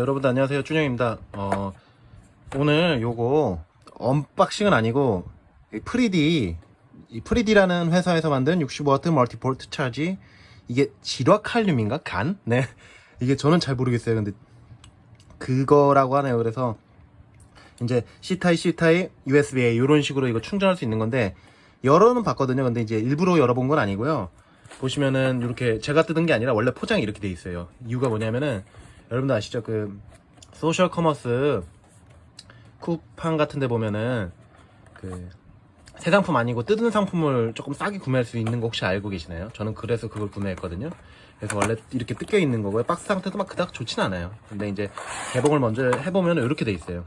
여러분 안녕하세요. 준영입니다. 어, 오늘 요거 언박싱은 아니고 이 프리디 이 프리디라는 회사에서 만든 65W 멀티볼트 차지. 이게 질화칼륨인가? 간? 네. 이게 저는 잘 모르겠어요. 근데 그거라고 하네요. 그래서 이제 C타입, C타입, USB-A 이런 식으로 이거 충전할 수 있는 건데 열어는 봤거든요. 근데 이제 일부러 열어본 건 아니고요. 보시면은 이렇게 제가 뜯은 게 아니라 원래 포장이 이렇게 돼 있어요. 이유가 뭐냐면은 여러분들 아시죠? 그 소셜 커머스 쿠팡 같은 데 보면은 그 새 상품 아니고 뜯은 상품을 조금 싸게 구매할 수 있는 거 혹시 알고 계시나요? 저는 그래서 그걸 구매했거든요. 그래서 원래 이렇게 뜯겨 있는 거고요. 박스 상태도 막 그닥 좋진 않아요. 근데 이제 개봉을 먼저 해보면 이렇게 돼 있어요.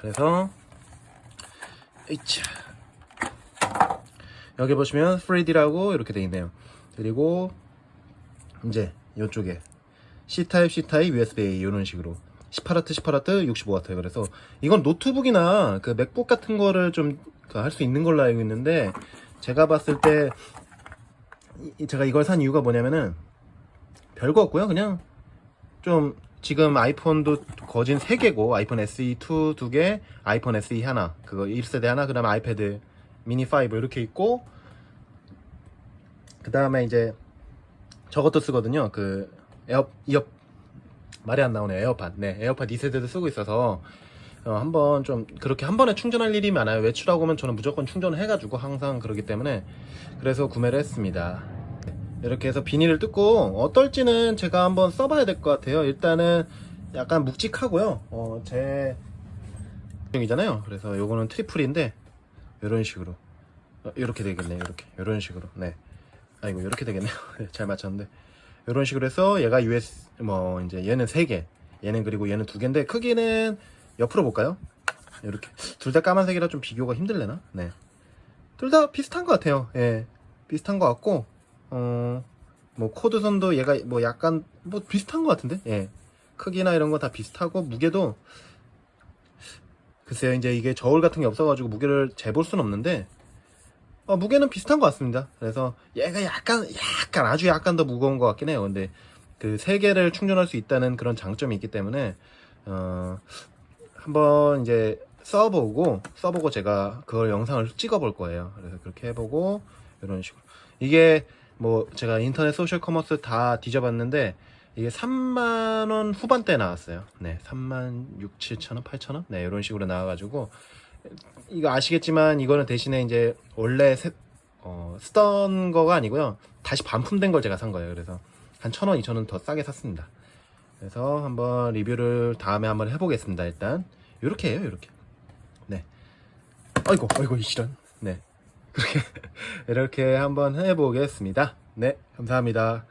그래서 이차 여기 보시면 3D라고 이렇게 돼 있네요. 그리고 이제 이쪽에 C타입, C타입, USB-A 이런 식으로. 18W, 18W, 65W 그래서 이건 노트북이나 그 맥북 같은 거를 좀 할 수 있는 걸로 알고 있는데 제가 봤을 때 이- 제가 이걸 산 이유가 뭐냐면은 별거 없고요. 그냥 좀 지금 아이폰도 거진 3개고 아이폰 SE 2 2개 아이폰 SE 하나 그거 1세대 하나 그 다음에 아이패드 미니 5 이렇게 있고 그 다음에 이제 저것도 쓰거든요. 그 에어 이어 말이 안 나오네 에어팟. 네 에어팟 2세대도 쓰고 있어서 어, 한번 좀 그렇게 한 번에 충전할 일이 많아요. 외출하고 오면 저는 무조건 충전을 해가지고 항상 그러기 때문에 그래서 구매를 했습니다. 이렇게 해서 비닐을 뜯고 어떨지는 제가 한번 써봐야 될 것 같아요. 일단은 약간 묵직하고요. 어, 제 중이잖아요. 그래서 요거는 트리플인데 이런 식으로. 어, 이렇게 되겠네요 이렇게. 이런 식으로. 네. 아이고 이렇게 되겠네요. 네, 잘 맞췄는데 이런 식으로 해서 얘가 US 뭐 이제 얘는 3개 얘는 그리고 얘는 2개인데 크기는 옆으로 볼까요? 이렇게 둘 다 까만색이라 좀 비교가 힘들래나? 네. 둘 다 비슷한 것 같아요. 예. 비슷한 것 같고 어, 뭐 코드선도 얘가 뭐 약간 뭐 비슷한 것 같은데? 예. 크기나 이런 거 다 비슷하고 무게도 글쎄요 이제 이게 저울 같은 게 없어가지고 무게를 재볼 수는 없는데 어, 무게는 비슷한 것 같습니다. 그래서 얘가 약간 약간 아주 약간 더 무거운 것 같긴 해요. 근데 그 세 개를 충전할 수 있다는 그런 장점이 있기 때문에 어, 한번 이제 써보고 써보고 제가 그걸 영상을 찍어볼 거예요. 그래서 그렇게 해보고 이런 식으로 이게 뭐 제가 인터넷 소셜 커머스 다 뒤져봤는데 이게 3만 원 후반대 나왔어요. 네, 3만 6, 7천 원, 8천 원, 네 이런 식으로 나와가지고 이거 아시겠지만 이거는 대신에 이제 원래 세- 어, 쓰던 거가 아니고요. 다시 반품된 걸 제가 산 거예요. 그래서 한 천 원, 이천 원 더 싸게 샀습니다. 그래서 한번 리뷰를 다음에 한번 해보겠습니다. 일단 이렇게 해요. 이렇게. 네. 아이고, 아이고 이런. 네. 그렇게 이렇게 한번 해보겠습니다. 네, 감사합니다.